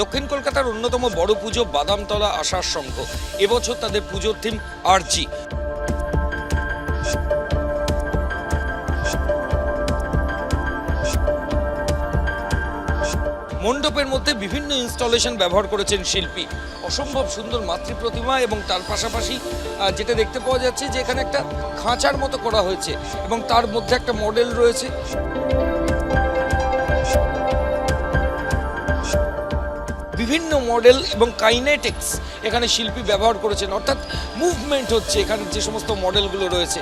দক্ষিণ কলকাতার অন্যতম বড় পুজো বাদামতলা আশার সংঘ। এবছর তাদের পুজোর থিম আরজি মণ্ডপের মধ্যে বিভিন্ন ইনস্টলেশন ব্যবহার করেছেন শিল্পী। অসম্ভব সুন্দর মাতৃ প্রতিমা এবং তার পাশাপাশি যেটা দেখতে পাওয়া যাচ্ছে যে এখানে একটা খাঁচার মতো করা হয়েছে এবং তার মধ্যে একটা মডেল রয়েছে। বিভিন্ন মডেল এবং কাইনেটিক্স এখানে শিল্পী ব্যবহার করেছেন। অর্থাৎ মুভমেন্ট হচ্ছে এখানে যে সমস্ত মডেলগুলো রয়েছে।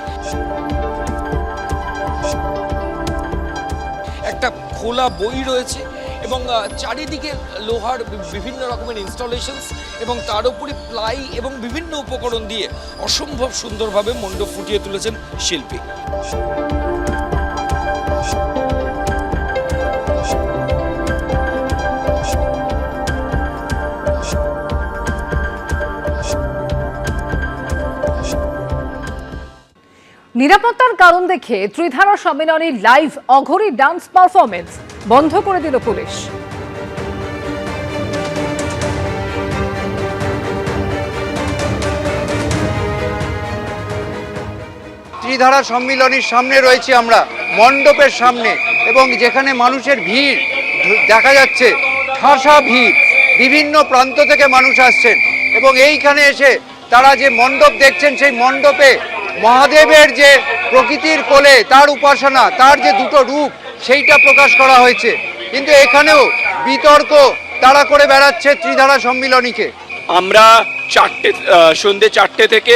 একটা খোলা বই রয়েছে এবং চারিদিকে লোহার বিভিন্ন রকমের ইনস্টলেশনস এবং তার উপরে প্লাই এবং বিভিন্ন উপকরণ দিয়ে অসম্ভব সুন্দরভাবে মণ্ডপ ফুটিয়ে তুলেছেন শিল্পী। নিরাপত্তার কারণ দেখে ত্রিধারা সম্মেলনে লাইভ অঘরি ডান্স পারফরমেন্স বন্ধ করে দিল পুলিশ। ত্রিধারা সম্মিলনীর সামনে রয়েছি আমরা, মণ্ডপের সামনে, এবং যেখানে মানুষের ভিড় দেখা যাচ্ছে, ঠাসা ভিড়, বিভিন্ন প্রান্ত থেকে মানুষ আসছেন, এবং এইখানে এসে তারা যে মণ্ডপ দেখছেন, সেই মণ্ডপে মহাদেবের যে প্রকৃতির কোলে, তার উপাসনা, তার যে দুটো রূপ, সেইটা প্রকাশ করা হয়েছে। কিন্তু এখানেও বিতর্ক তারা করে বেড়াচ্ছে ত্রিধারা সম্মিলনীকে। আমরা চারটে সন্ধ্যে চারটে থেকে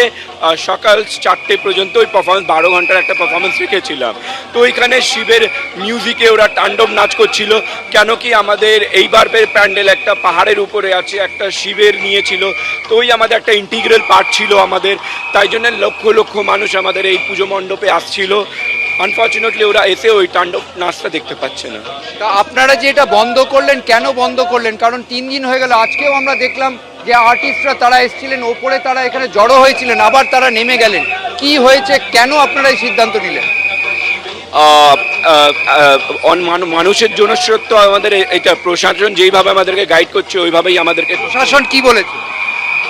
সকাল চারটে পর্যন্ত ওই পারফরমেন্স বারো ঘণ্টার একটা পারফরমেন্স রেখেছিলাম। তো ওইখানে শিবের মিউজিকে ওরা তাণ্ডব নাচ করছিল। কেন কি আমাদের এইবারের প্যান্ডেল একটা পাহাড়ের উপরে আছে, একটা শিবের নিয়েছিল তো ওই আমাদের একটা ইন্টিগ্রাল পার্ট ছিল আমাদের। তাই জন্য লক্ষ লক্ষ মানুষ আমাদের এই পুজো মণ্ডপে আসছিল। আনফর্চুনেটলি ওরা এসে ওই তাণ্ডব নাচটা দেখতে পাচ্ছে না। তা আপনারা যে এটা বন্ধ করলেন, কেন বন্ধ করলেন? কারণ তিন দিন হয়ে গেল, আজকেও আমরা দেখলাম যে আর্টিস্টরা তারা এসেছিলেন ওপরে তারা এখানে জড়ো হয়েছিলেন আবার তারা নেমে গেলেন। কি হয়েছে কেন আপনারা এই সিদ্ধান্ত নিলেন? মানু- মানুষের জন্য তো আমাদের এটা প্রশাসন যেইভাবে আমাদেরকে গাইড করছে ওইভাবেই আমাদেরকে প্রশাসন কি বলেছে?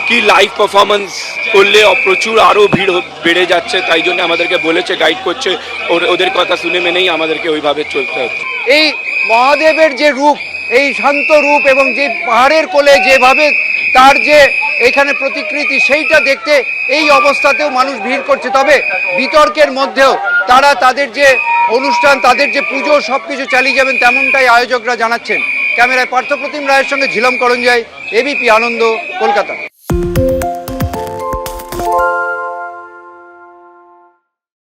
কি লাইভ পারফরমেন্স করলে প্রচুর আরও ভিড় বেড়ে যাচ্ছে তাই জন্য আমাদেরকে বলেছে গাইড করছে। ওদের কথা শুনে মেনেই আমাদেরকে ওইভাবে চলতে হচ্ছে। এই মহাদেবের যে রূপ এই শান্ত রূপ এবং যে পাহাড়ের কোলে যেভাবে তার যে এখানে প্রতিকৃতি, সেইটা দেখতে এই অবস্থাতেও মানুষ ভিড় করছে। তবে বিতর্কের মধ্যেও তারা তাদের যে অনুষ্ঠান, তাদের যে পুজো সব কিছু চালিয়ে যাবেন তেমনটাই আয়োজকরা জানাচ্ছেন। ক্যামেরায় পার্থপ্রতিম রায়ের সঙ্গে ঝিলম করঞ্জয় এবিপি আনন্দ, কলকাতা।